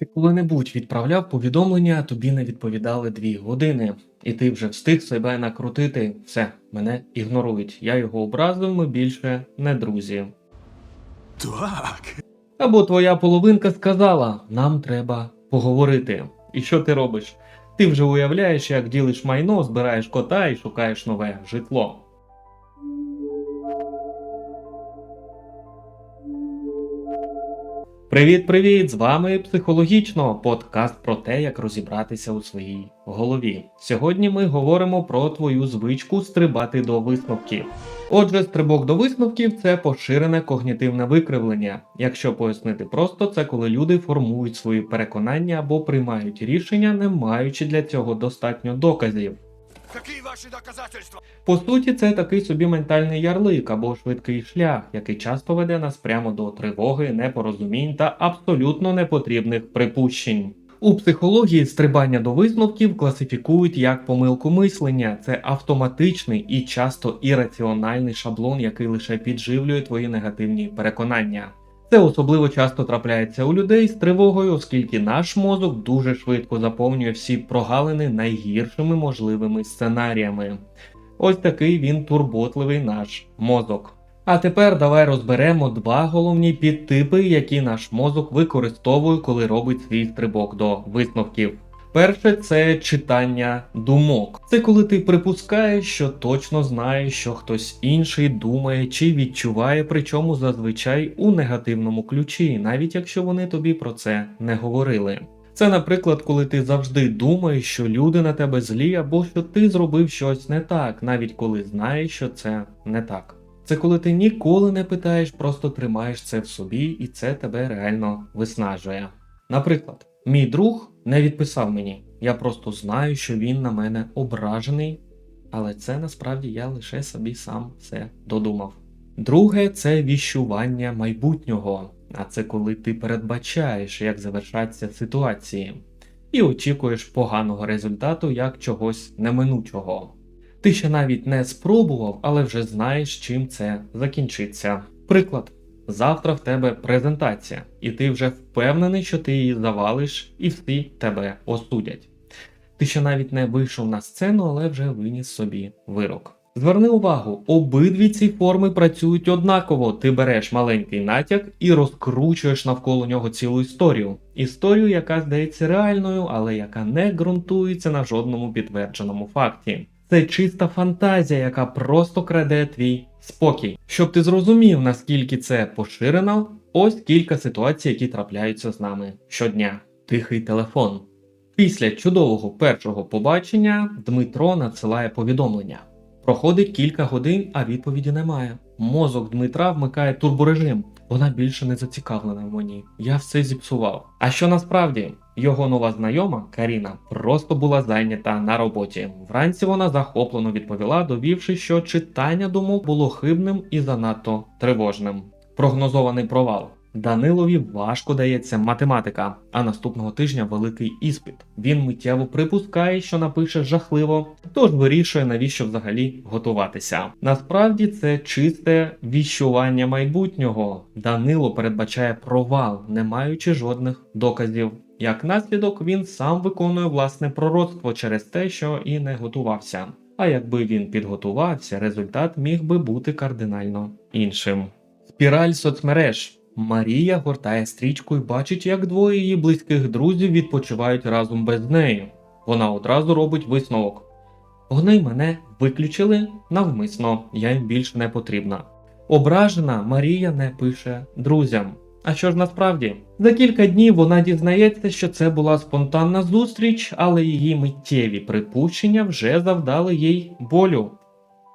Ти коли-небудь відправляв повідомлення, тобі не відповідали дві години, і ти вже встиг себе накрутити. Все, мене ігнорують. Я його образив, ми більше не друзі. Так. Або твоя половинка сказала: нам треба поговорити. І що ти робиш? Ти вже уявляєш, як ділиш майно, збираєш кота і шукаєш нове житло. Привіт, привіт! З вами психологічно подкаст про те, як розібратися у своїй голові. Сьогодні ми говоримо про твою звичку стрибати до висновків. Отже, стрибок до висновків це поширене когнітивне викривлення. Якщо пояснити просто, це коли люди формують свої переконання або приймають рішення, не маючи для цього достатньо доказів. Какие ваши доказательства? По суті, це такий собі ментальний ярлик або швидкий шлях, який часто веде нас прямо до тривоги, непорозумінь та абсолютно непотрібних припущень. У психології стрибання до висновків класифікують як помилку мислення. Це автоматичний і часто ірраціональний шаблон, який лише підживлює твої негативні переконання. Це особливо часто трапляється у людей з тривогою, оскільки наш мозок дуже швидко заповнює всі прогалини найгіршими можливими сценаріями. Ось такий він турботливий наш мозок. А тепер давай розберемо два головні підтипи, які наш мозок використовує, коли робить свій стрибок до висновків. Перше це читання думок. Це коли ти припускаєш, що точно знаєш, що хтось інший думає чи відчуває, причому зазвичай у негативному ключі, навіть якщо вони тобі про це не говорили. Це, наприклад, коли ти завжди думаєш, що люди на тебе злі, або що ти зробив щось не так, навіть коли знаєш, що це не так. Це коли ти ніколи не питаєш, просто тримаєш це в собі, і це тебе реально виснажує. Наприклад, мій друг не відписав мені. Я просто знаю, що він на мене ображений, але це насправді я лише собі сам все додумав. Друге це віщування майбутнього, а це коли ти передбачаєш, як завершаться ситуації, і очікуєш поганого результату як чогось неминучого. Ти ще навіть не спробував, але вже знаєш, чим це закінчиться. Приклад. Завтра в тебе презентація, і ти вже впевнений, що ти її завалиш, і всі тебе осудять. Ти ще навіть не вийшов на сцену, але вже виніс собі вирок. Зверни увагу, обидві ці форми працюють однаково. Ти береш маленький натяк і розкручуєш навколо нього цілу історію. Історію, яка здається реальною, але яка не ґрунтується на жодному підтвердженому факті. Це чиста фантазія, яка просто краде твій спокій. Щоб ти зрозумів, наскільки це поширено, ось кілька ситуацій, які трапляються з нами щодня. Тихий телефон. Після чудового першого побачення Дмитро надсилає повідомлення. Проходить кілька годин, а відповіді немає. Мозок Дмитра вмикає турборежим. Вона більше не зацікавлена в мені. Я все зіпсував. А що насправді? Його нова знайома Каріна просто була зайнята на роботі. Вранці вона захоплено відповіла, довівши, що читання думок було хибним і занадто тривожним. Прогнозований провал. Данилові важко дається математика, а наступного тижня великий іспит. Він миттєво припускає, що напише жахливо, тож вирішує, навіщо взагалі готуватися. Насправді це чисте віщування майбутнього. Данило передбачає провал, не маючи жодних доказів. Як наслідок, він сам виконує власне пророцтво через те, що і не готувався. А якби він підготувався, результат міг би бути кардинально іншим. Спіраль соцмереж. Марія гортає стрічку і бачить, як двоє її близьких друзів відпочивають разом без неї. Вона одразу робить висновок. Вони мене виключили навмисно, я їм більше не потрібна. Ображена Марія не пише друзям. А що ж насправді? За кілька днів вона дізнається, що це була спонтанна зустріч, але її миттєві припущення вже завдали їй болю.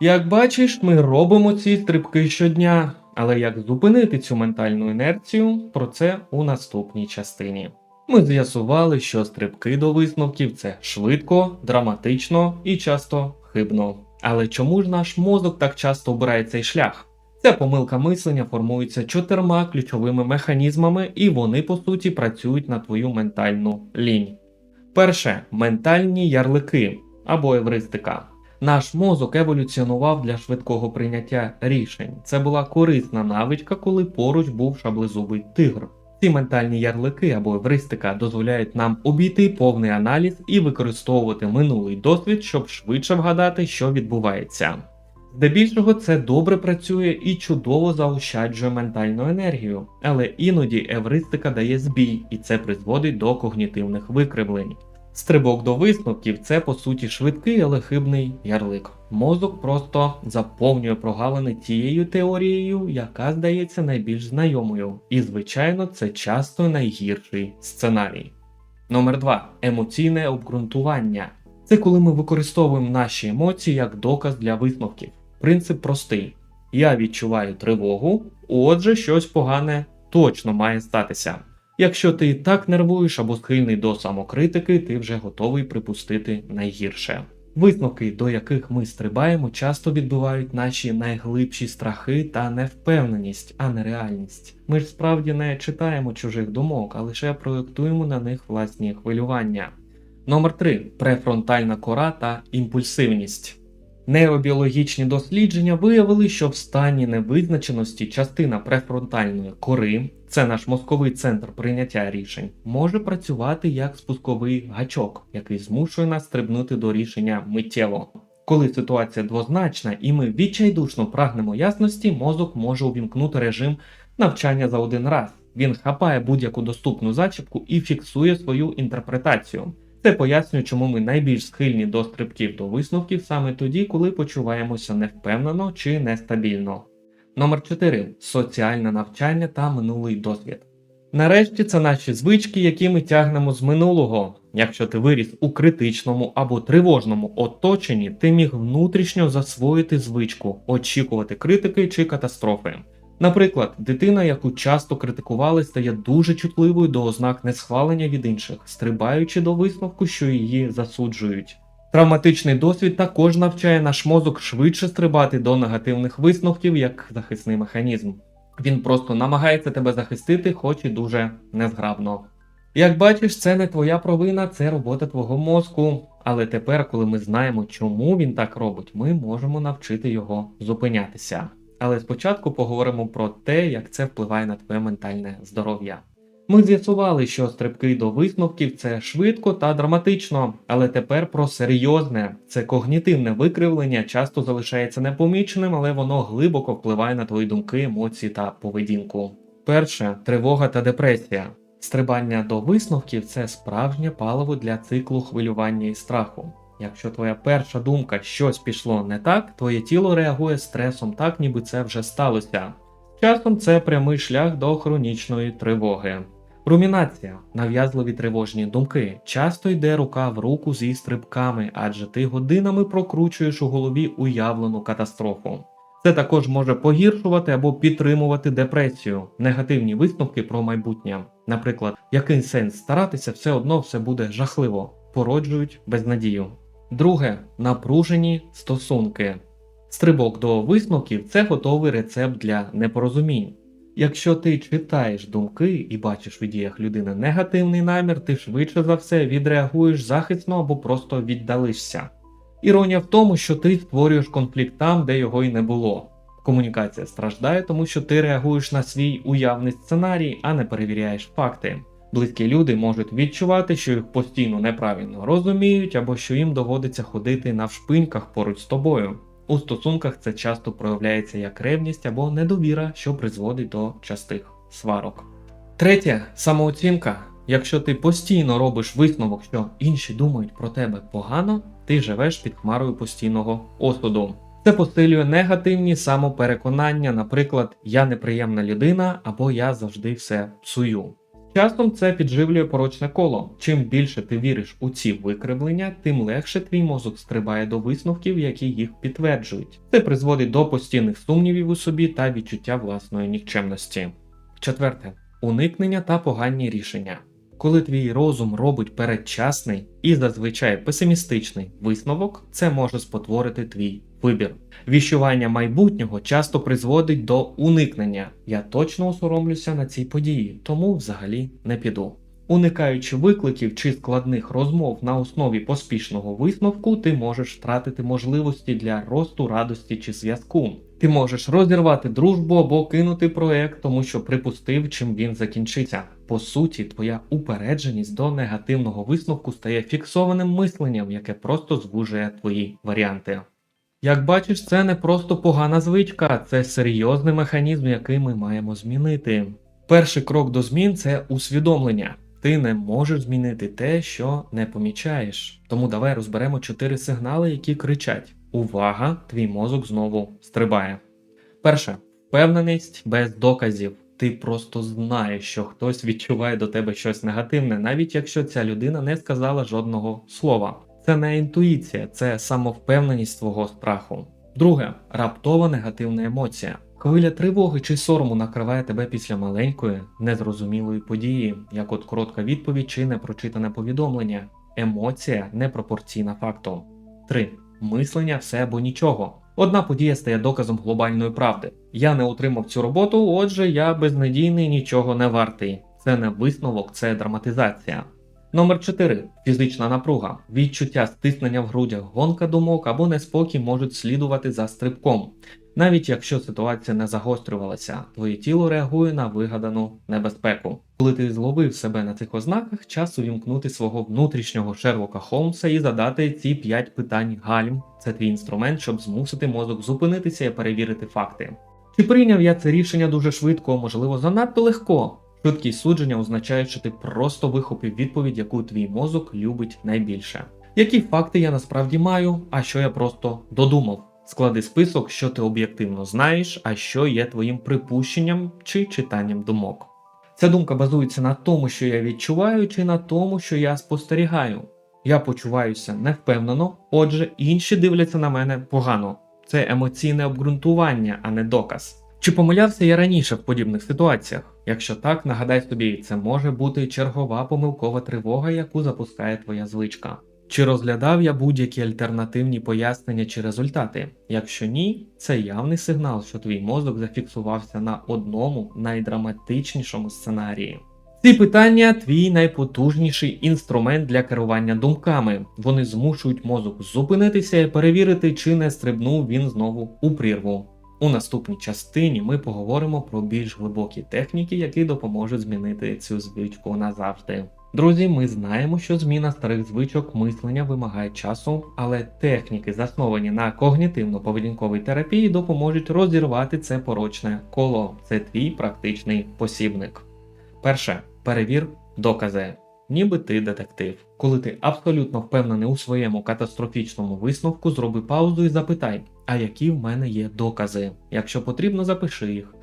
Як бачиш, ми робимо ці стрибки щодня, але як зупинити цю ментальну інерцію, про це у наступній частині. Ми з'ясували, що стрибки до висновків це швидко, драматично і часто хибно. Але чому ж наш мозок так часто обирає цей шлях? Ця помилка мислення формується чотирма ключовими механізмами, і вони по суті працюють на твою ментальну лінь. Перше ментальні ярлики або евристика. Наш мозок еволюціонував для швидкого прийняття рішень. Це була корисна навичка, коли поруч був шаблезубий тигр. Ці ментальні ярлики або евристика дозволяють нам обійти повний аналіз і використовувати минулий досвід, щоб швидше вгадати, що відбувається. Здебільшого це добре працює і чудово заощаджує ментальну енергію, але іноді евристика дає збій, і це призводить до когнітивних викривлень. Стрибок до висновків це по суті швидкий, але хибний ярлик. Мозок просто заповнює прогалини тією теорією, яка здається найбільш знайомою, і звичайно, це часто найгірший сценарій. Номер 2. Емоційне обґрунтування. Це коли ми використовуємо наші емоції як доказ для висновків. Принцип простий: я відчуваю тривогу, отже, щось погане точно має статися. Якщо ти так нервуєш або схильний до самокритики, ти вже готовий припустити найгірше. Висновки, до яких ми стрибаємо, часто відбивають наші найглибші страхи та невпевненість, а не реальність. Ми ж справді не читаємо чужих думок, а лише проєктуємо на них власні хвилювання. Номер 3. Префронтальна кора та імпульсивність. Нейробіологічні дослідження виявили, що в стані невизначеності частина префронтальної кори, це наш мозковий центр прийняття рішень, може працювати як спусковий гачок, який змушує нас стрибнути до рішення миттєво. Коли ситуація двозначна і ми відчайдушно прагнемо ясності, мозок може увімкнути режим навчання за один раз. Він хапає будь-яку доступну зачіпку і фіксує свою інтерпретацію. Це пояснює, чому ми найбільш схильні до стрибків до висновків саме тоді, коли почуваємося невпевнено чи нестабільно. Номер 4. Соціальне навчання та минулий досвід. Нарешті це наші звички, які ми тягнемо з минулого. Якщо ти виріс у критичному або тривожному оточенні, ти міг внутрішньо засвоїти звичку, очікувати критики чи катастрофи. Наприклад, дитина, яку часто критикували, стає дуже чутливою до ознак несхвалення від інших, стрибаючи до висновку, що її засуджують. Травматичний досвід також навчає наш мозок швидше стрибати до негативних висновків як захисний механізм. Він просто намагається тебе захистити, хоч і дуже незграбно. Як бачиш, це не твоя провина, це робота твого мозку. Але тепер, коли ми знаємо, чому він так робить, ми можемо навчити його зупинятися. Але спочатку поговоримо про те, як це впливає на твоє ментальне здоров'я. Ми з'ясували, що стрибки до висновків це швидко та драматично, але тепер про серйозне. Це когнітивне викривлення часто залишається непоміченим, але воно глибоко впливає на твої думки, емоції та поведінку. Перше тривога та депресія. Стрибання до висновків це справжнє паливо для циклу хвилювання і страху. Якщо твоя перша думка щось пішло не так, твоє тіло реагує стресом так, ніби це вже сталося. Часом це прямий шлях до хронічної тривоги. Румінація, нав'язливі тривожні думки, часто йде рука в руку зі стрибками, адже ти годинами прокручуєш у голові уявлену катастрофу. Це також може погіршувати або підтримувати депресію, негативні висновки про майбутнє. Наприклад, який сенс старатися, все одно все буде жахливо, породжують безнадію. Друге напружені стосунки. Стрибок до висновків це готовий рецепт для непорозумінь. Якщо ти читаєш думки і бачиш в діях людини негативний намір, ти швидше за все відреагуєш захисно або просто віддалишся. Іронія в тому, що ти створюєш конфлікт там, де його й не було. Комунікація страждає, тому що ти реагуєш на свій уявний сценарій, а не перевіряєш факти. Близькі люди можуть відчувати, що їх постійно неправильно розуміють, або що їм доводиться ходити навшпиньках поруч з тобою. У стосунках це часто проявляється як ревність або недовіра, що призводить до частих сварок. Третє самооцінка. Якщо ти постійно робиш висновок, що інші думають про тебе погано, ти живеш під хмарою постійного осуду. Це посилює негативні самопереконання, наприклад, я неприємна людина або я завжди все псую. Часом це підживлює порочне коло. Чим більше ти віриш у ці викривлення, тим легше твій мозок стрибає до висновків, які їх підтверджують. Це призводить до постійних сумнівів у собі та відчуття власної нікчемності. Четверте уникнення та погані рішення. Коли твій розум робить передчасний і зазвичай песимістичний висновок, це може спотворити твій вибір. Віщування майбутнього часто призводить до уникнення. Я точно осоромлюся на цій події, тому взагалі не піду. Уникаючи викликів чи складних розмов на основі поспішного висновку, ти можеш втратити можливості для росту радості чи зв'язку. Ти можеш розірвати дружбу або кинути проект, тому що припустив, чим він закінчиться. По суті, твоя упередженість до негативного висновку стає фіксованим мисленням, яке просто звужує твої варіанти. Як бачиш, це не просто погана звичка, це серйозний механізм, який ми маємо змінити. Перший крок до змін це усвідомлення. Ти не можеш змінити те, що не помічаєш. Тому давай розберемо чотири сигнали, які кричать: Увага! Твій мозок знову стрибає. Перше впевненість без доказів. Ти просто знаєш, що хтось відчуває до тебе щось негативне, навіть якщо ця людина не сказала жодного слова. Це не інтуїція, це самовпевненість твого страху. Друге раптова негативна емоція. Хвиля тривоги чи сорому накриває тебе після маленької, незрозумілої події, як от коротка відповідь чи непрочитане повідомлення. Емоція непропорційна факту. 3. Мислення все або нічого. Одна подія стає доказом глобальної правди. Я не отримав цю роботу, отже, я безнадійний, нічого не вартий. Це не висновок, це драматизація. Номер 4. Фізична напруга. Відчуття стиснення в грудях, гонка думок або неспокій можуть слідувати за стрибком. Навіть якщо ситуація не загострювалася, твоє тіло реагує на вигадану небезпеку. Коли ти зловив себе на цих ознаках, час увімкнути свого внутрішнього Шерлока Холмса і задати ці 5 питань гальм. Це твій інструмент, щоб змусити мозок зупинитися і перевірити факти. Чи прийняв я це рішення дуже швидко, можливо, занадто легко? Швидкість судження означає, що ти просто вихопив відповідь, яку твій мозок любить найбільше. Які факти я насправді маю, а що я просто додумав? Склади список, що ти об'єктивно знаєш, а що є твоїм припущенням чи читанням думок. Ця думка базується на тому, що я відчуваю, чи на тому, що я спостерігаю. Я почуваюся невпевнено, отже, інші дивляться на мене погано. Це емоційне обґрунтування, а не доказ. Чи помилявся я раніше в подібних ситуаціях? Якщо так, нагадай собі, це може бути чергова помилкова тривога, яку запускає твоя звичка. Чи розглядав я будь-які альтернативні пояснення чи результати? Якщо ні, це явний сигнал, що твій мозок зафіксувався на одному найдраматичнішому сценарії. Ці питання твій найпотужніший інструмент для керування думками. Вони змушують мозок зупинитися і перевірити, чи не стрибнув він знову у прірву. У наступній частині ми поговоримо про більш глибокі техніки, які допоможуть змінити цю звичку назавжди. Друзі, ми знаємо, що зміна старих звичок мислення вимагає часу, але техніки, засновані на когнітивно-поведінковій терапії, допоможуть розірвати це порочне коло. Це твій практичний посібник. Перше, перевір докази. Ніби ти детектив. Коли ти абсолютно впевнений у своєму катастрофічному висновку, зроби паузу і запитай, а які в мене є докази. Якщо потрібно, запиши їх.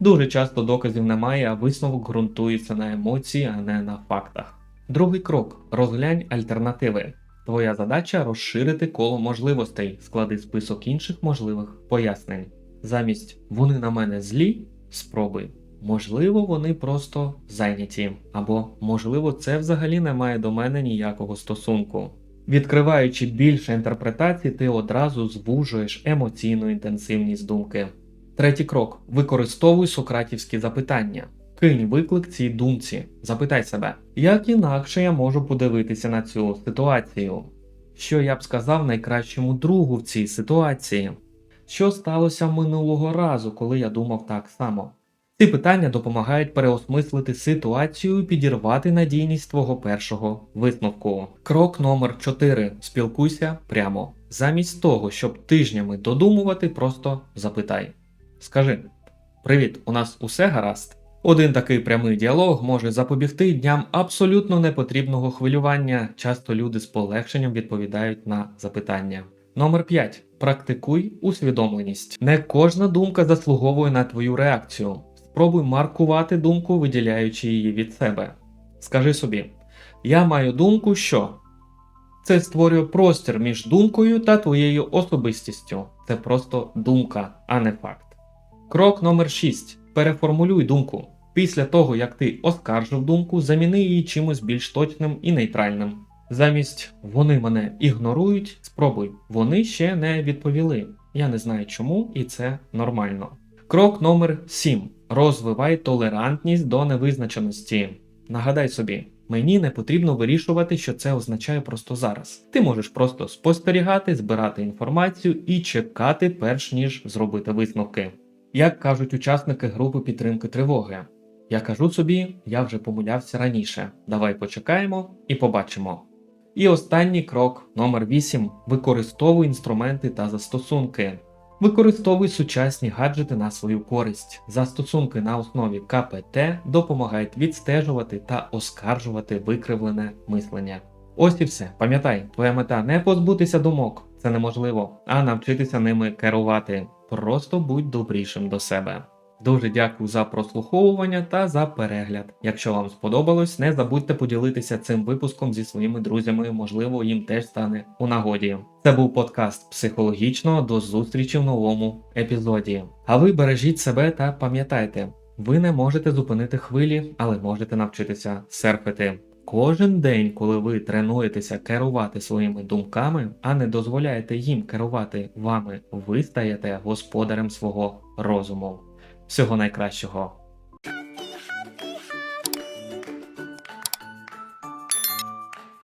Дуже часто доказів немає, а висновок ґрунтується на емоції, а не на фактах. Другий крок розглянь альтернативи. Твоя задача розширити коло можливостей, склади список інших можливих пояснень. Замість вони на мене злі, спробуй. Можливо, вони просто зайняті, або можливо, це взагалі не має до мене ніякого стосунку. Відкриваючи більше інтерпретацій, ти одразу звужуєш емоційну інтенсивність думки. Третій крок: використовуй сократівські запитання. Кинь виклик цій думці. Запитай себе, як інакше я можу подивитися на цю ситуацію? Що я б сказав найкращому другу в цій ситуації? Що сталося минулого разу, коли я думав так само? Ці питання допомагають переосмислити ситуацію і підірвати надійність твого першого висновку. Крок номер 4. Спілкуйся прямо. Замість того, щоб тижнями додумувати, просто запитай. Скажи: Привіт, у нас усе гаразд. Один такий прямий діалог може запобігти дням абсолютно непотрібного хвилювання. Часто люди з полегшенням відповідають на запитання. Номер 5. Практикуй усвідомленість. Не кожна думка заслуговує на твою реакцію. Спробуй маркувати думку, виділяючи її від себе. Скажи собі: Я маю думку, що це створює простір між думкою та твоєю особистістю. Це просто думка, а не факт. Крок номер 6. Переформулюй думку. Після того, як ти оскаржив думку, заміни її чимось більш точним і нейтральним. Замість вони мене ігнорують, спробуй. Вони ще не відповіли. Я не знаю чому, і це нормально. Крок номер 7. Розвивай толерантність до невизначеності. Нагадай собі, мені не потрібно вирішувати, що це означає просто зараз. Ти можеш просто спостерігати, збирати інформацію і чекати, перш ніж зробити висновки. Як кажуть учасники групи підтримки тривоги, Я кажу собі, я вже помилявся раніше. Давай почекаємо і побачимо. І останній крок номер 8. Використовуй інструменти та застосунки. Використовуй сучасні гаджети на свою користь. Застосунки на основі КПТ допомагають відстежувати та оскаржувати викривлене мислення. Ось і все. Пам'ятай, твоя мета не позбутися думок, це неможливо, а навчитися ними керувати. Просто будь добрішим до себе. Дуже дякую за прослуховування та за перегляд. Якщо вам сподобалось, не забудьте поділитися цим випуском зі своїми друзями, можливо, їм теж стане у нагоді. Це був подкаст психологічно. До зустрічі в новому епізоді. А ви бережіть себе та пам'ятайте, ви не можете зупинити хвилі, але можете навчитися серфити. Кожен день, коли ви тренуєтеся керувати своїми думками, а не дозволяєте їм керувати вами, ви стаєте господарем свого розуму. Всього найкращого.